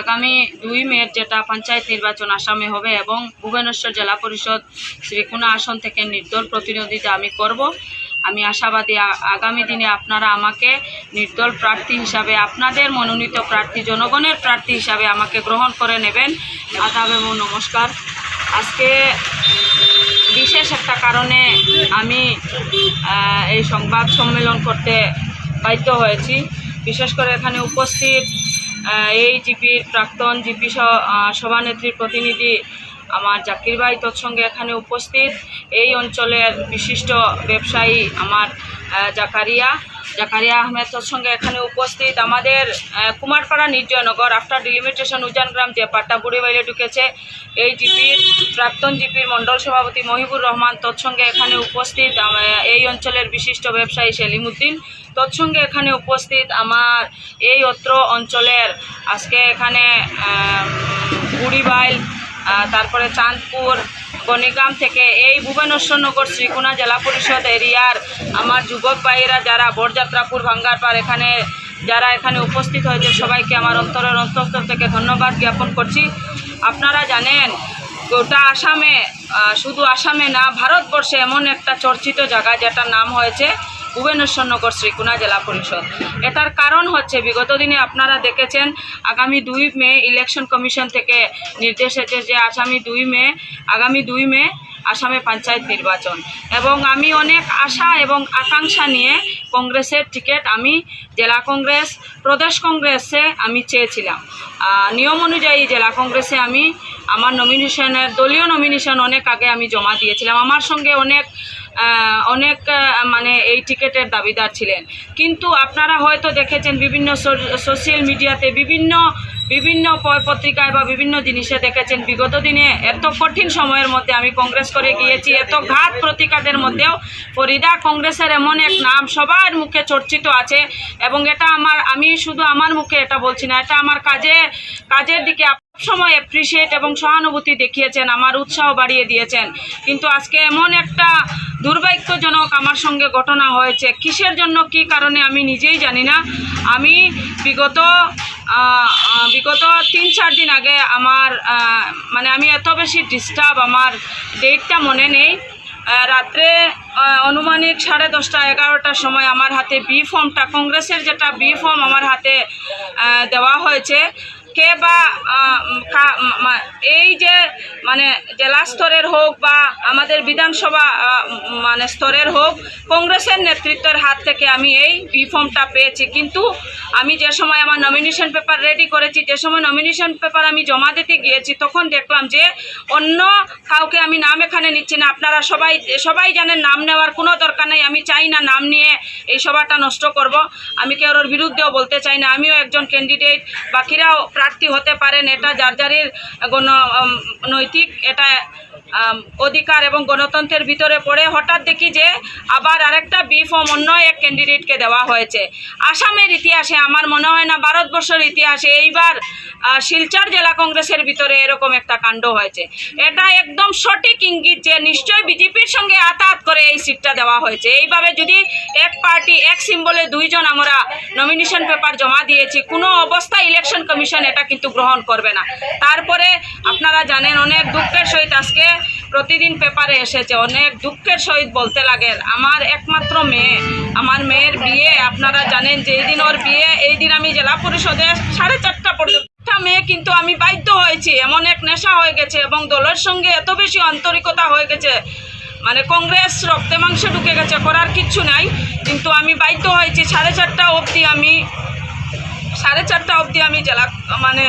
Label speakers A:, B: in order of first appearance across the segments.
A: আগামী দুই মের যেটা পঞ্চায়েত নির্বাচন আসামে হবে এবং ভুবনেশ্বর জেলা পরিষদ শ্রীকুনা আসন থেকে নির্দল প্রতিনিধিতা আমি করব। আমি আশাবাদী আগামী দিনে আপনারা আমাকে নির্দল প্রার্থী হিসাবে, আপনাদের মনোনীত প্রার্থী, জনগণের প্রার্থী হিসাবে আমাকে গ্রহণ করে নেবেন। আদাব এবং নমস্কার। আজকে বিশেষ একটা কারণে আমি এই সংবাদ সম্মেলন করতে বাধ্য হয়েছি। বিশেষ করে এখানে উপস্থিত এই জিপির প্রাক্তন জিপি সভানেত্রীর প্রতিনিধি আমার জাকির ভাই তৎসঙ্গে এখানে উপস্থিত। এই অঞ্চলের বিশিষ্ট ব্যবসায়ী আমার জাকারিয়া। জাকারিয়া আহমেদ তৎসঙ্গে এখানে উপস্থিত। আমাদের কুমারপাড়া নির্জয়নগর আফটার ডিলিমিটেশন উজানগ্রাম যে পাট্টা বুড়িবাইলে ঢুকেছে, এই জিপির, প্রাক্তন জিপির মণ্ডল সভাপতি মহিবুর রহমান তৎসঙ্গে এখানে উপস্থিত। এই অঞ্চলের বিশিষ্ট ব্যবসায়ী সেলিমুদ্দিন তৎসঙ্গে এখানে উপস্থিত আমার এই অত্র অঞ্চলের আজকে এখানে বুড়িবাইল তারপরে চাঁদপুর গণিগ্রাম থেকে এই ভুবনেশ্বরনগর শ্রীকুনা জেলা পরিষদ এরিয়ার আমার যুবক ভাইয়েরা যারা বরযাত্রাপুর, ভাঙ্গারপাড় এখানে, যারা এখানে উপস্থিত হয়েছে, সবাইকে আমার অন্তরের অন্তঃস্থল থেকে ধন্যবাদ জ্ঞাপন করছি। আপনারা জানেন, গোটা আসামে শুধু আসামে না, ভারতবর্ষে এমন একটা চর্চিত জায়গা, যেটার নাম হয়েছে ভুবনেশ্বরনগর শ্রীকুনা জেলা পরিষদ। এটার কারণ হচ্ছে, বিগত দিনে আপনারা দেখেছেন, আগামী দুই মে ইলেকশন কমিশন থেকে নির্দেশ এসেছে যে আগামী দুই মে, আগামী দুই মে আসামে পঞ্চায়েত নির্বাচন। এবং আমি অনেক আশা এবং আকাঙ্ক্ষা নিয়ে কংগ্রেসের টিকিট আমি জেলা কংগ্রেস, প্রদেশ কংগ্রেসে আমি চেয়েছিলাম। নিয়ম অনুযায়ী জেলা কংগ্রেসে আমি আমার নমিনেশনের দলীয় নমিনেশন অনেক আগে আমি জমা দিয়েছিলাম। আমার সঙ্গে অনেক অনেক মানে এই টিকিটের দাবিদার ছিলেন। কিন্তু আপনারা হয়তো দেখেছেন বিভিন্ন সোশ্যাল মিডিয়াতে বিভিন্ন বিভিন্ন পত্রিকায় বা বিভিন্ন জিনিসে দেখেছেন, বিগত দিনে এত কঠিন সময়ের মধ্যে আমি কংগ্রেস করে গিয়েছি, এত ঘাত প্রতিকাদের মধ্যেও ফরিদা কংগ্রেসের এমন এক নাম সবার মুখে চর্চিত আছে এবং এটা আমার, আমি শুধু আমার মুখে এটা বলছি না, এটা আমার কাজে কাজের দিকে সময় অ্যাপ্রিসিয়েট এবং সহানুভূতি দেখিয়েছেন আমার উৎসাহ বাড়িয়ে দিয়েছেন। কিন্তু আজকে এমন একটা দুর্ভাগ্যজনক আমার সঙ্গে ঘটনা হয়েছে। কিসের জন্য কি কারণে আমি নিজেই জানি না। আমি বিগত বিগত তিন চার দিন আগে আমার মানে আমি এত বেশি ডিস্টার্ব আমার ডেটটা মনে নেই। রাত্রে আহ, অনুমানিক সাড়ে দশটা এগারোটার সময় আমার হাতে বি ফর্মটা কংগ্রেসের যেটা বি ফর্ম আমার হাতে দেওয়া হয়েছে। কে বা এই যে মানে জেলা স্তরের হোক বা আমাদের বিধানসভা মানে স্তরের হোক, কংগ্রেসের নেতৃত্বের হাত থেকে আমি এই বি পেয়েছি। কিন্তু আমি যে সময় আমার নমিনেশন পেপার রেডি করেছি, যে সময় নমিনেশন পেপার আমি জমা দিতে গিয়েছি, তখন দেখলাম যে অন্য কাউকে আমি নাম এখানে নিচ্ছি না। আপনারা সবাই সবাই জানেন নাম নেওয়ার কোনো দরকার নেই। আমি চাই না নাম নিয়ে এই সভাটা নষ্ট করব। আমি কেউ বিরুদ্ধেও বলতে চাই না। আমিও একজন ক্যান্ডিডেট বাকিরাও প্রার্থী হতে পারেন এটা যার যারের নৈতিক এটা অধিকার এবং গণতন্ত্রের ভিতরে পড়ে হঠাৎ দেখি যে আবার আরেকটা বি ফর্ম অন্য এক ক্যান্ডিডেটকে দেওয়া হয়েছে। আসামের ইতিহাসে আমার মনে হয় না, ভারতবর্ষের ইতিহাসে এইবার শিলচর জেলা কংগ্রেসের ভিতরে এরকম একটা কাণ্ড হয়েছে। এটা একদম সঠিক ইঙ্গিত যে নিশ্চয়ই বিজেপির সঙ্গে আতাত করে এই সিটটা দেওয়া হয়েছে। এইভাবে যদি এক পার্টি এক সিম্বলে দুইজন আমরা নমিনেশন পেপার জমা দিয়েছি, কোনো অবস্থায় ইলেকশন কমিশন এটা কিন্তু গ্রহণ করবে না। তারপরে আপনারা জানেন অনেক দুঃখের সহিত আজকে প্রতিদিন পেপারে এসেছে, অনেক দুঃখের সহিত বলতে লাগে। আমার একমাত্র মেয়ে, আমার মেয়ের বিয়ে, আপনারা জানেন যে এই দিন ওর বিয়ে, এই দিন আমি জেলা পরিষদে সাড়ে চারটা পর্যন্ত। মেয়ে কিন্তু আমি বাধ্য হয়েছি, এমন এক নেশা হয়ে গেছে এবং দলের সঙ্গে এত বেশি আন্তরিকতা হয়ে গেছে। মানে কংগ্রেস রক্তে মাংসে ঢুকে গেছে, করার কিচ্ছু নাই। কিন্তু আমি বাধ্য হয়েছি, সাড়ে চারটা অবধি আমি, সাড়ে চারটা অবধি আমি জেলা মানে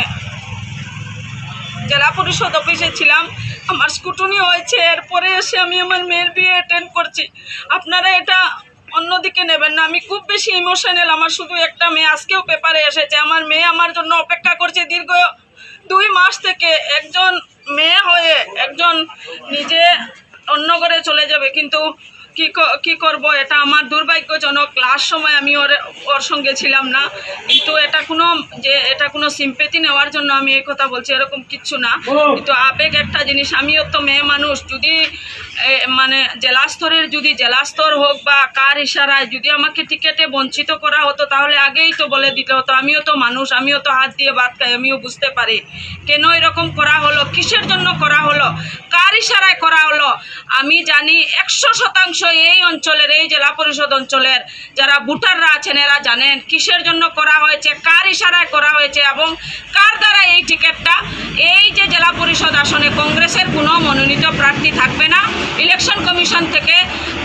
A: জেলা পরিষদ অফিসে ছিলাম। আমার স্কুটনি হয়েছে, এরপরে এসে আমি আমার মেয়ের বিয়ে অ্যাটেন্ড করছি। আপনারা এটা অন্যদিকে নেবেন না, আমি খুব বেশি ইমোশনাল আমার শুধু একটা মেয়ে, আজকেও পেপারে এসেছে, আমার মেয়ে আমার জন্য অপেক্ষা করছে দীর্ঘ দুই মাস থেকে, একজন মেয়ে হয়ে একজন নিজে অন্য করে চলে যাবে, কিন্তু কি ক- করব? এটা আমার দুর্ভাগ্যজনক। লাস্ট সময় আমি ওর ওর সঙ্গে ছিলাম না। কিন্তু এটা কোনো যে এটা কোনো সিম্পেতি নেওয়ার জন্য আমি এই কথা বলছি এরকম কিচ্ছু না। কিন্তু আবেগ একটা জিনিস। আমিও তো মেয়ে মানুষ। যদি মানে জেলা স্তরের যদি জেলা স্তর হোক বা কার ইশারায় যদি আমাকে টিকেটে বঞ্চিত করা হতো তাহলে আগেই তো বলে দিতে হতো আমিও তো মানুষ আমিও তো হাত দিয়ে বাদ খাই আমিও বুঝতে পারি। কেন এরকম করা হলো? কিসের জন্য করা হলো? কার ইশারায় করা হলো? আমি জানি একশো শতাংশ এই অঞ্চলের, এই জেলা পরিষদ অঞ্চলের যারা ভোটাররা আছেন, এরা জানেন কিসের জন্য করা হয়েছে, কার ইশারায় করা হয়েছে এবং কার দ্বারা এই টিকিটটা এই যে জেলা পরিষদ আসনে কংগ্রেসের কোনো মনোনীত প্রার্থী থাকবে না। ইলেকশন কমিশন থেকে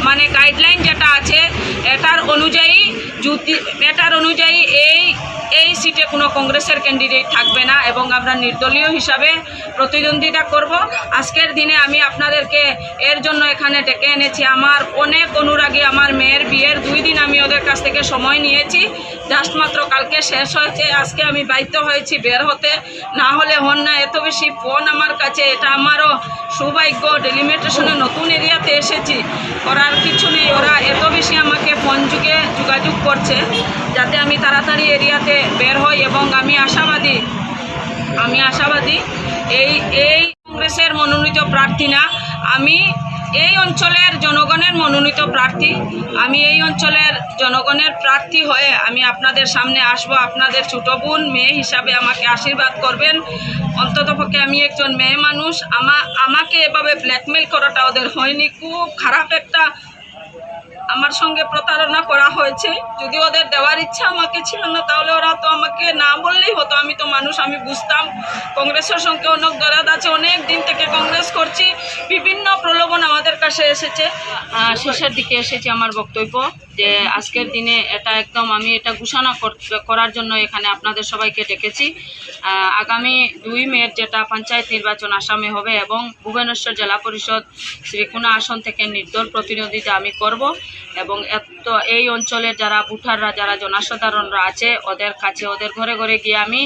A: মানে গাইডলাইন যেটা আছে, এটার অনুযায়ী এটার অনুযায়ী সিটে কোনো কংগ্রেসের ক্যান্ডিডেট থাকবে না এবং আমরা নির্দলীয় হিসাবে প্রতিদ্বন্দ্বিতা করব। আজকের দিনে আমি আপনাদেরকে এর জন্য এখানে ডেকে এনেছি। আমার অনেক অনুরাগী, আমার মেয়ের বিয়ের দুই দিন আমি ওদের কাছ থেকে সময় নিয়েছি। জাস্ট মাত্র কালকে শেষ হয়েছে, আজকে আমি বাধ্য হয়েছি বের হতে। না হলে হন না, এত বেশি ফোন আমার কাছে, এটা আমারও সৌভাগ্য। ডেলিমিটেশনে নতুন এরিয়াতে এসেছি, করার কিছু নেই। ওরা এত বেশি আমাকে ফোন যুগে যোগাযোগ করছে। যাতে আমি তাড়াতাড়ি এরিয়াতে বের হই এবং আমি আশাবাদী আমি আশাবাদী এই এই কংগ্রেসের মনোনীত প্রার্থী না, আমি এই অঞ্চলের জনগণের মনোনীত প্রার্থী, আমি এই অঞ্চলের জনগণের প্রার্থী হয়ে আমি আপনাদের সামনে আসব। আপনাদের ছোটো বোন, মেয়ে হিসাবে আমাকে আশীর্বাদ করবেন। অন্ততপক্ষে আমি একজন মেয়ে মানুষ। আমা, আমাকে এভাবে ব্ল্যাকমেল করাটা ওদের হয়নি। খুব খারাপ একটা আমার সঙ্গে প্রতারণা করা হয়েছে। যদি ওদের দেওয়ার ইচ্ছা আমাকে ছিল না, তাহলে ওরা তো আমাকে না বললেই হতো। আমি তো মানুষ, আমি বুঝতাম। কংগ্রেসের সঙ্গে অনেক দরাদ আছে। অনেক দিন থেকে কংগ্রেস করছি। বিভিন্ন প্রলোভন আমাদের কাছে এসেছে। শেষের দিকে এসেছে আমার বক্তব্য যে, আজকের দিনে এটা একদম আমি এটা ঘোষণা কর- করার জন্য এখানে আপনাদের সবাইকে ডেকেছি। আগামী দুই মেয়ের যেটা পঞ্চায়েত নির্বাচন আসামে হবে এবং ভুবনেশ্বর জেলা পরিষদ, শ্রীকুনা আসন থেকে নির্দল প্রতিনিধিতা আমি করব। এবং এত, এই অঞ্চলের যারা ভোটাররা, যারা জনসাধারণরা আছে, ওদের কাছে, ওদের ঘরে ঘরে গিয়ে আমি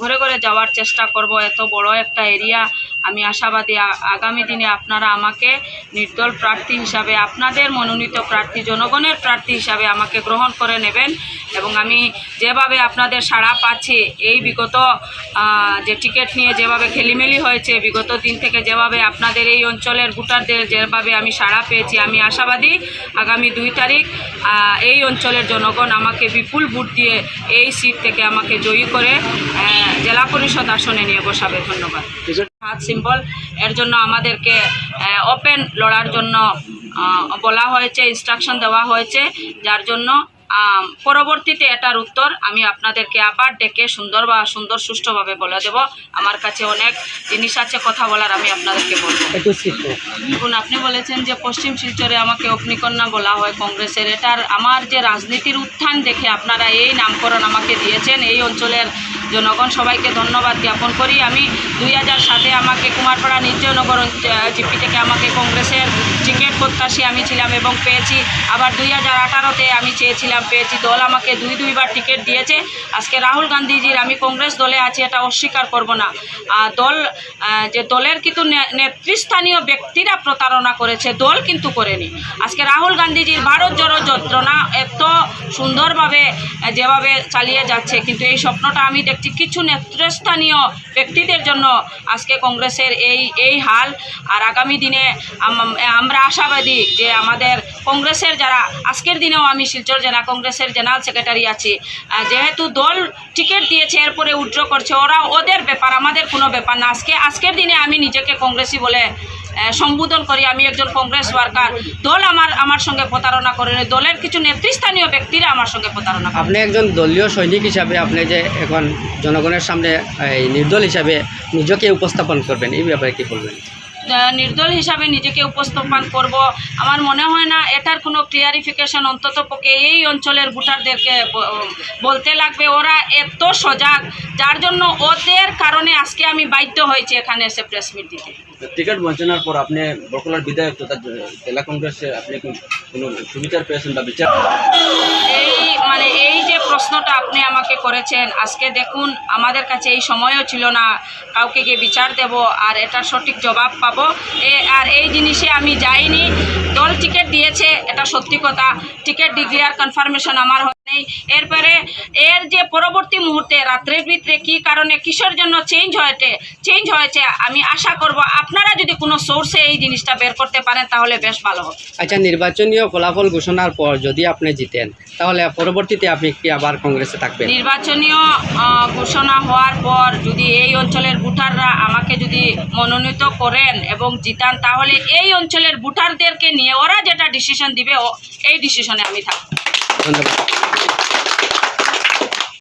A: ঘরে ঘরে যাওয়ার চেষ্টা করব। এত বড় একটা এরিয়া। আমি আশাবাদী আগামী দিনে আপনারা আমাকে নির্দল প্রার্থী হিসাবে, আপনাদের মনোনীত প্রার্থী, জনগণের প্রার্থী হিসাবে আমাকে গ্রহণ করে নেবেন এবং আমি যেভাবে আপনাদের সাড়া পাচ্ছি, এই বিগত যে টিকিট নিয়ে যেভাবে খেলিমেলি হয়েছে, বিগত দিন থেকে যেভাবে আপনাদের এই অঞ্চলের ভোটারদের যেভাবে আমি সাড়া পেয়েছি, আমি আশাবাদী আগামী দুই তারিখ এই অঞ্চলের জনগণ আমাকে বিপুল ভোট দিয়ে এই সিট থেকে আমাকে জয়ী করে জেলা পরিষদ আসনে নিয়ে বসাবে। ধন্যবাদ। হাত সিম্বল, এর জন্য আমাদেরকে ওপেন লড়ার জন্য বলা হয়েছে ইনস্ট্রাকশন দেওয়া হয়েছে, যার জন্য পরবর্তীতে এটার উত্তর আমি আপনাদেরকে আবার ডেকে সুন্দর বা সুন্দর সুষ্ঠুভাবে বলে দেব। আমার কাছে অনেক জিনিস আছে কথা বলার আমি আপনাদেরকে বলব। দেখুন আপনি বলেছেন যে পশ্চিম শিলচরে আমাকে অগ্নিকন্যা বলা হয় কংগ্রেসের। এটার আমার যে রাজনীতির উত্থান দেখে আপনারা এই নামকরণ আমাকে দিয়েছেন এই অঞ্চলের জনগণ সবাইকে ধন্যবাদ জ্ঞাপন করি। আমি দুই হাজার সাতে আমাকে কুমারপাড়া নির্জনগর জিপি থেকে আমাকে কংগ্রেসের টিকিট প্রত্যাশী আমি ছিলাম এবং পেয়েছি। আবার দুই হাজার আঠারোতে আমি চেয়েছিলাম, পেয়েছি। দল আমাকে দুই দুইবার টিকিট দিয়েছে। আজকে রাহুল গান্ধীজির আমি কংগ্রেস দলে আছি, এটা অস্বীকার করব না। দল যে দলের কিন্তু নেতৃস্থানীয় ব্যক্তিরা প্রতারণা করেছে, দল কিন্তু করেনি। আজকে রাহুল গান্ধীজির ভারত জড়ো যন্ত্রণা এত সুন্দরভাবে যেভাবে চালিয়ে যাচ্ছে, কিন্তু এই স্বপ্নটা আমি দেখছি কিছু নেতৃস্থানীয় ব্যক্তিদের জন্য আজকে কংগ্রেসের এই এই হাল। আর আগামী দিনে আমরা আশাবাদী যে আমাদের কংগ্রেসের যারা, আজকের দিনেও আমি শিলচর জেলা কংগ্রেসের জেনারেল সেক্রেটারি আছি যেহেতু দল টিকিট দিয়েছে, এরপরে উইথড্র করছে, ওরা ওদের ব্যাপার, আমাদের কোনো ব্যাপার না। আজকে, আজকের দিনে আমি নিজেকে কংগ্রেসি বলে সম্বোধন করি। আমি একজন কংগ্রেস ওয়ার্কার। দল আমার আমার সঙ্গে প্রতারণা করেনি দলের কিছু নেতৃস্থানীয় ব্যক্তিরা আমার সঙ্গে প্রতারণা করে।
B: আপনি একজন দলীয় সৈনিক হিসাবে আপনি যে এখন জনগণের সামনে নির্দল হিসাবে নিজকে উপস্থাপন করবেন, এই ব্যাপারে কি বলবেন?
A: নির্দল হিসাবে নিজেকে উপস্থাপন করব। আমার মনে হয় না এটার কোনো ক্লিয়ারিফিকেশন অন্তত পক্ষে এই অঞ্চলের ভোটারদেরকে বলতে লাগবে। ওরা এত সজাগ যার জন্য ওদের কারণে আজকে আমি বাধ্য হয়েছি এখানে এসে প্রেস মিট দিতে।
C: টিকিট বঞ্চনার পর আপনি বকুলার বিধায়ক তথা জেলা কংগ্রেসে আপনি কোনো সুবিচার পেয়েছেন বা বিচার
A: এই মানে এই যে প্রশ্নটা আপনি আমাকে করেছেন আজকে দেখুন আমাদের কাছে এই সময়ও ছিল না কাউকে গিয়ে বিচার দেব আর এটার সঠিক জবাব পাবো যাব। আর এই জিনিসে আমি যাইনি। দল টিকিট দিয়েছে, এটা সত্যি কথা। টিকিট ডিক্লিয়ার কনফার্মেশন আমার হয়নি এরপরে এর যে পরবর্তী মুহূর্তে রাত্রের ভিতরে কী কারণে কিসের জন্য চেঞ্জ হয়েছে চেঞ্জ হয়েছে আমি আশা করব আপনারা যদি কোনো সোর্সে এই জিনিসটা বের করতে পারেন তাহলে বেশ ভালো হবে
B: আচ্ছা নির্বাচনীয় ফলাফল ঘোষণার পর যদি আপনি জিতেন তাহলে পরবর্তীতে আপনি কি আবার কংগ্রেসে থাকবেন?
A: নির্বাচনীয় ঘোষণা হওয়ার পর যদি এই অঞ্চলের ভোটাররা আমাকে যদি মনোনীত করেন এবং জিতান তাহলে এই অঞ্চলের ভোটারদেরকে নিয়ে ওরা যেটা ডিসিশন দিবে এই ডিসিশনে আমি থাকব।
B: ধন্যবাদ।